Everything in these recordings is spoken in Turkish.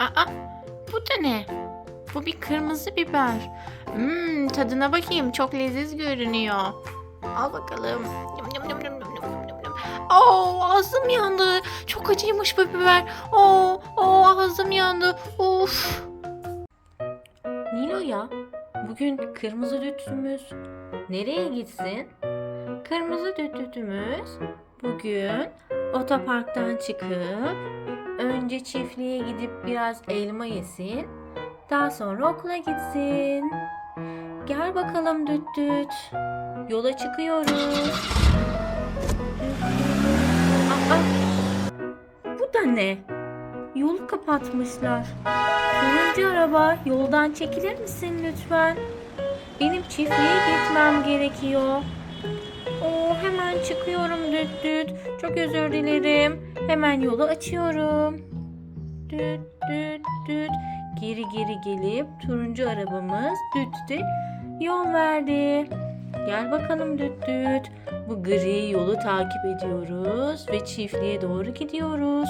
Aa, bu da ne? Bu bir kırmızı biber. Hmm, tadına bakayım. Çok leziz görünüyor. Al bakalım. Yum, yum, yum, yum, yum, yum, yum. Oo, ağzım yandı. Çok acıymış bu biber. Oo, oo, ağzım yandı. Uf. Nilo ya, bugün kırmızı dütümüz nereye gitsin? Kırmızı dütümüz bugün otoparktan çıkıp önce çiftliğe gidip biraz elma yesin. Daha sonra okula gitsin. Gel bakalım düt düt. Yola çıkıyoruz. Aa, bu da ne? Yolu kapatmışlar. Turuncu araba yoldan çekilir misin lütfen? Benim çiftliğe gitmem gerekiyor. Oo, hemen çıkıyorum düt düt. Çok özür dilerim. Hemen yolu açıyorum. Düt düt düt. Geri geri gelip turuncu arabamız dütte yol verdi. Gel bakalım düt düt. Bu gri yolu takip ediyoruz ve çiftliğe doğru gidiyoruz.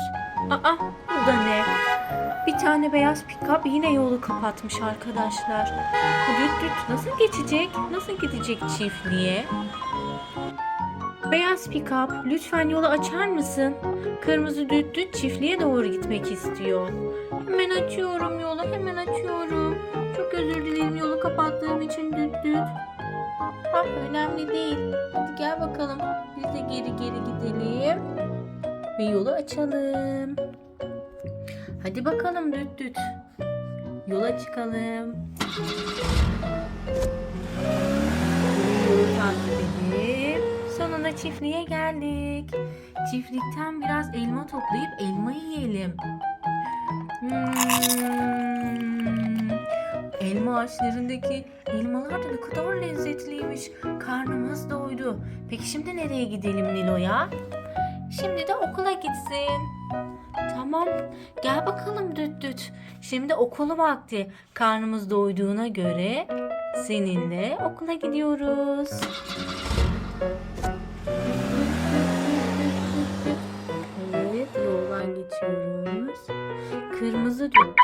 Aa bu da ne? Bir tane beyaz pikap yine yolu kapatmış arkadaşlar. Bu düt düt nasıl geçecek? Nasıl gidecek çiftliğe? Beyaz pikap lütfen yolu açar mısın? Kırmızı düt düt çiftliğe doğru gitmek istiyor. Hemen açıyorum yolu hemen açıyorum. Çok özür dilerim yolu kapattığım için düt düt. Ah önemli değil. Hadi gel bakalım. Biz de geri geri gidelim. Ve yolu açalım. Hadi bakalım düt düt. Yola çıkalım. Çiftliğe geldik. Çiftlikten biraz elma toplayıp elma yiyelim. Hmm. Elma ağaçlarındaki elmalar da ne kadar lezzetliymiş. Karnımız doydu. Peki şimdi nereye gidelim Nilo'ya? Şimdi de okula gitsin. Tamam. Gel bakalım düt düt. Şimdi okulu vakti. Karnımız doyduğuna göre seninle okula gidiyoruz.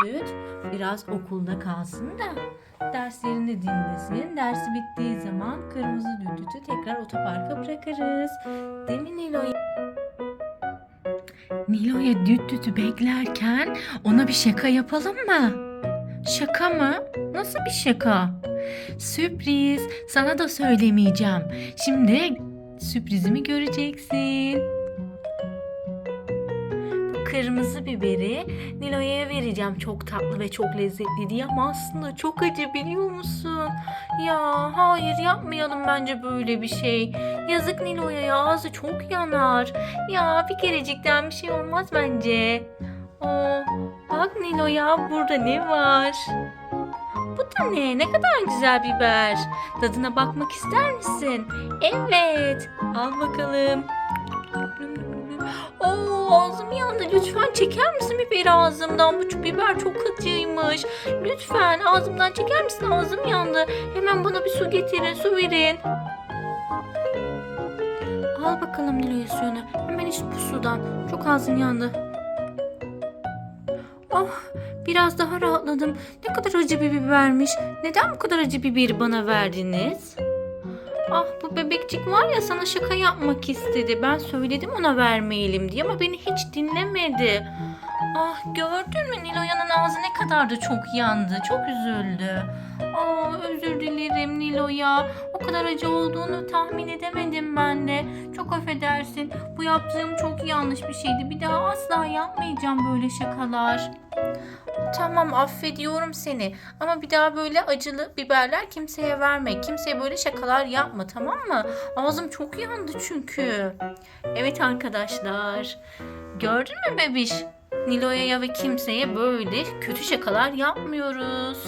Düt biraz okulda kalsın da derslerini dinlesin. Dersi bittiği zaman kırmızı düt dütü tekrar otoparka bırakırız. Değil mi Nilo'ya? Nilo'ya düt beklerken ona bir şaka yapalım mı? Şaka mı? Nasıl bir şaka? Sürpriz. Sana da söylemeyeceğim. Şimdi sürprizimi göreceksin. Kırmızı biberi Nilo'ya vereceğim. Çok tatlı ve çok lezzetli diye ama aslında çok acı biliyor musun? Ya hayır yapmayalım bence böyle bir şey. Yazık Nilo'ya ya ağzı çok yanar. Ya bir kerecikten bir şey olmaz bence. Oo, bak Nilo ya burada ne var? Bu da ne? Ne kadar güzel biber. Tadına bakmak ister misin? Evet. Al bakalım. Oo ağzım yandı. Lütfen çeker misin biberi ağzımdan? Bu biber çok acıymış. Lütfen ağzımdan çeker misin? Ağzım yandı. Hemen bana bir su getirin, su verin. Al bakalım Nilo'ya suyunu. Hemen iç bu sudan. Çok ağzım yandı. Oh biraz daha rahatladım. Ne kadar acı bir bibermiş. Neden bu kadar acı biberi bana verdiniz? Ah bu bebekçik var ya sana şaka yapmak istedi. Ben söyledim ona vermeyelim diye ama beni hiç dinlemedi. Ah gördün mü Nilo'yanın ağzı ne kadar da çok yandı. Çok üzüldü. Aa özür dilerim Nilo'ya. O kadar acı olduğunu tahmin edemedim ben de. Çok affedersin. Bu yaptığım çok yanlış bir şeydi. Bir daha asla yapmayacağım böyle şakalar. Tamam affediyorum seni. Ama bir daha böyle acılı biberler kimseye verme. Kimseye böyle şakalar yapma tamam mı? Ağzım çok yandı çünkü. Evet arkadaşlar. Gördün mü bebiş? Nilo'ya ve kimseye böyle kötü şakalar yapmıyoruz.